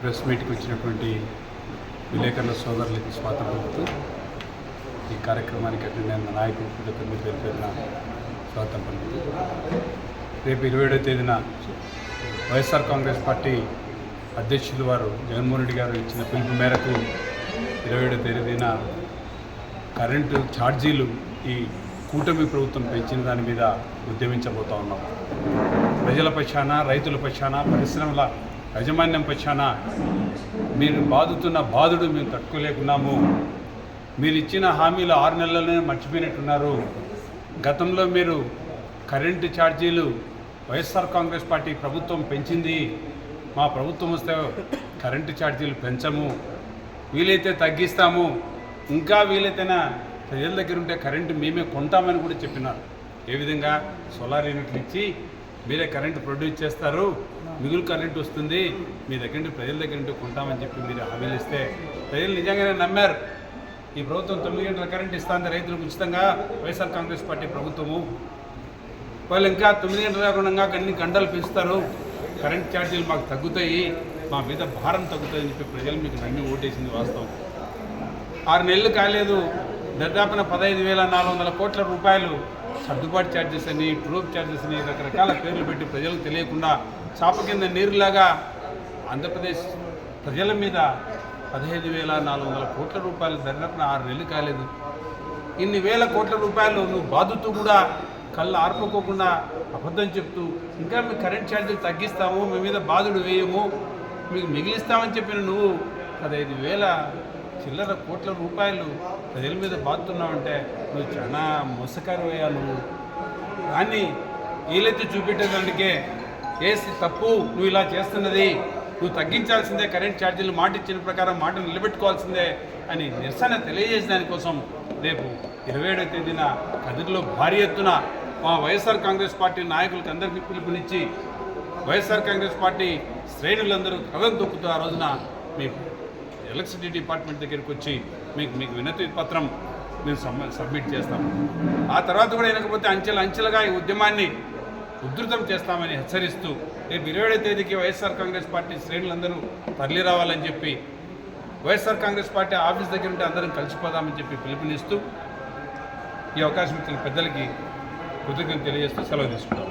Press మీట్కి వచ్చినటువంటి విలేకరుల సోదరులకి స్వాతం పలుకుతూ ఈ కార్యక్రమానికి అటెండ్ అయిన నాయకులు ప్రతి పేరు పేరున స్వాతం పలుకుతూ రేపు ఇరవై ఏడో తేదీన వైఎస్ఆర్ కాంగ్రెస్ పార్టీ అధ్యక్షులు వారు జగన్మోహన్ రెడ్డి గారు ఇచ్చిన పిలుపు మేరకు ఇరవై ఏడో తేదీన కరెంటు ఛార్జీలు ఈ కూటమి ప్రభుత్వం పెంచిన దాని మీద ఉద్యమించబోతా ఉన్నాం. ప్రజల పక్షాన రైతుల పక్షాన పరిశ్రమల యాజమాన్యం పక్షాన మీరు బాధుతున్న బాధుడు మేము తట్టుకోలేకున్నాము. మీరు ఇచ్చిన హామీలు ఆరు నెలలనే మర్చిపోయినట్టున్నారు. గతంలో మీరు కరెంటు ఛార్జీలు వైఎస్ఆర్ కాంగ్రెస్ పార్టీ ప్రభుత్వం పెంచింది. మా ప్రభుత్వం వస్తే కరెంటు ఛార్జీలు పెంచము. వీలైతే తగ్గిస్తాము. ఇంకా వీలైతేనా ప్రజల దగ్గర ఉంటే కరెంటు మేమే కొంటామని కూడా చెప్పినారు. ఏ విధంగా సోలార్ యూనిట్లు ఇచ్చి మీరే కరెంటు ప్రొడ్యూస్ చేస్తారు? మిగులు కరెంటు వస్తుంది. మీ దగ్గర నుండి ప్రజల దగ్గర నుండి కొంటామని చెప్పి మీరు హామీలు ఇస్తే ప్రజలు నిజంగానే నమ్మారు. ఈ ప్రభుత్వం తొమ్మిది గంటల కరెంట్ ఇస్తుంది రైతులకు ఉచితంగా వైఎస్ఆర్ కాంగ్రెస్ పార్టీ ప్రభుత్వము. వాళ్ళు ఇంకా తొమ్మిది గంటల కాకుండా అన్ని గంటలు పెంచుతారు. కరెంట్ ఛార్జీలు మాకు తగ్గుతాయి. మా మీద భారం తగ్గుతాయని చెప్పి ప్రజలు మీకు నమ్మి ఓటేసింది వాస్తవం. ఆరు నెలలు కాలేదు. దాదాపున పదహైదు వేల నాలుగు వందల కోట్ల రూపాయలు సర్దుబాటు ఛార్జెస్ అని ట్రూప్ ఛార్జెస్ అని రకరకాల పేర్లు పెట్టి ప్రజలకు తెలియకుండా చాప కింద నీరులాగా ఆంధ్రప్రదేశ్ ప్రజల మీద పదిహేను వేల నాలుగు వందల కోట్ల రూపాయలు దాదాపున ఆరు నెలలు కాలేదు. ఇన్ని వేల కోట్ల రూపాయలు నువ్వు బాధుతూ కూడా కళ్ళు ఆర్పుకోకుండా అబద్ధం చెప్తూ ఇంకా మీ కరెంట్ ఛార్జీలు తగ్గిస్తాము మీ మీద బాధుడు వేయము మీకు మిగిలిస్తామని చెప్పిన నువ్వు పదహైదు వేల చిల్లర కోట్ల రూపాయలు ప్రజల మీద బాగుతున్నావంటే నువ్వు చాలా మోసకరమయ్యా నువ్వు. కానీ వీలైతే చూపెట్టేదానికే చేసి తప్పు నువ్వు ఇలా చేస్తున్నది. నువ్వు తగ్గించాల్సిందే కరెంట్ ఛార్జీలు మాట ఇచ్చిన ప్రకారం మాట నిలబెట్టుకోవాల్సిందే అని నిరసన తెలియజేసే దానికోసం రేపు ఇరవై ఏడవ తేదీన కదిరిలో భారీ ఎత్తున మా వైఎస్ఆర్ కాంగ్రెస్ పార్టీ నాయకులకు అందరికీ పిలుపునిచ్చి వైఎస్ఆర్ కాంగ్రెస్ పార్టీ శ్రేణులందరూ కథం తొక్కుతూ ఆ రోజున మీకు ఎలక్ట్రిసిటీ డిపార్ట్మెంట్ దగ్గరికి వచ్చి మీకు మీకు వినతి పత్రం మేము సమ్- సబ్మిట్ చేస్తాం ఆ తర్వాత కూడా వినకపోతే అంచెలు అంచెలుగా ఈ ఉద్యమాన్ని ఉధృతం చేస్తామని హెచ్చరిస్తూ రేపు ఇరవై తేదీకి వైఎస్ఆర్ కాంగ్రెస్ పార్టీ శ్రేణులందరూ తరలి రావాలని చెప్పి వైఎస్ఆర్ కాంగ్రెస్ పార్టీ ఆఫీస్ దగ్గర ఉంటే అందరం కలిసిపోదామని చెప్పి పిలుపునిస్తూ ఈ అవకాశం ఇచ్చిన పెద్దలకి కృతజ్ఞత తెలియజేస్తూ సెలవు తీసుకుంటాం